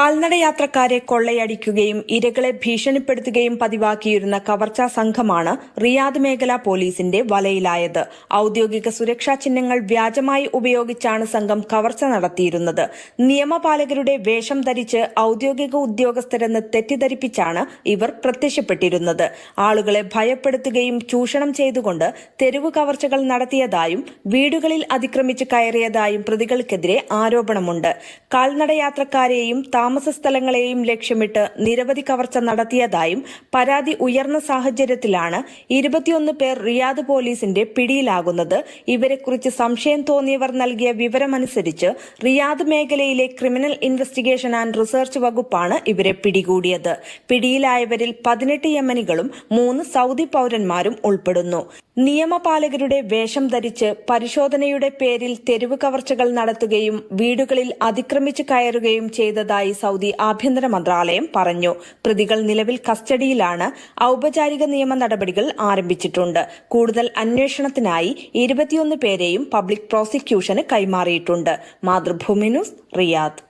കാൽനടയാത്രക്കാരെ കൊള്ളയടിക്കുകയും ഇരകളെ ഭീഷണിപ്പെടുത്തുകയും പതിവാക്കിയിരുന്ന കവർച്ച സംഘമാണ് റിയാദ് മേഖല പോലീസിന്റെ വലയിലായത്. ഔദ്യോഗിക സുരക്ഷാ ചിഹ്നങ്ങൾ വ്യാജമായി ഉപയോഗിച്ചാണ് സംഘം കവർച്ച നടത്തിയിരുന്നത്. നിയമപാലകരുടെ വേഷം ധരിച്ച് ഔദ്യോഗിക ഉദ്യോഗസ്ഥരെന്ന് തെറ്റിദ്ധരിപ്പിച്ചാണ് ഇവർ പ്രത്യക്ഷപ്പെട്ടിരുന്നത്. ആളുകളെ ഭയപ്പെടുത്തുകയും ചൂഷണം ചെയ്തുകൊണ്ട് തെരുവ് കവർച്ചകൾ നടത്തിയതായും വീടുകളിൽ അതിക്രമിച്ച് കയറിയതായും പ്രതികൾക്കെതിരെ ആരോപണമുണ്ട്. കാൽനടയാത്രക്കാരെയും താമസ സ്ഥലങ്ങളെയും ലക്ഷ്യമിട്ട് നിരവധി കവർച്ച നടത്തിയതായും പരാതി ഉയർന്ന സാഹചര്യത്തിലാണ് ഇരുപത്തിയൊന്ന് പേർ റിയാദ് പോലീസിന്റെ പിടിയിലാകുന്നത്. ഇവരെക്കുറിച്ച് സംശയം തോന്നിയവർ നൽകിയ വിവരമനുസരിച്ച് റിയാദ് മേഖലയിലെ ക്രിമിനൽ ഇൻവെസ്റ്റിഗേഷൻ ആൻഡ് റിസർച്ച് വകുപ്പാണ് ഇവരെ പിടികൂടിയത്. പിടിയിലായവരിൽ പതിനെട്ട് യമനികളും മൂന്ന് സൗദി പൌരന്മാരും ഉൾപ്പെടുന്നു. നിയമപാലകരുടെ വേഷം ധരിച്ച് പരിശോധനയുടെ പേരിൽ തെരുവ് കവർച്ചകൾ നടത്തുകയും വീടുകളിൽ അതിക്രമിച്ചു കയറുകയും ചെയ്തതായി സൗദി ആഭ്യന്തര മന്ത്രാലയം പറഞ്ഞു. പ്രതികൾ നിലവിൽ കസ്റ്റഡിയിലാണ് ഔപചാരിക നിയമ നടപടികൾ ആരംഭിച്ചിട്ടുണ്ട്. കൂടുതൽ അന്വേഷണത്തിനായി ഇരുപത്തിയൊന്ന് പേരെയും പബ്ലിക് പ്രോസിക്യൂഷന് കൈമാറിയിട്ടുണ്ട്. Mathrubhumi news Riyadh.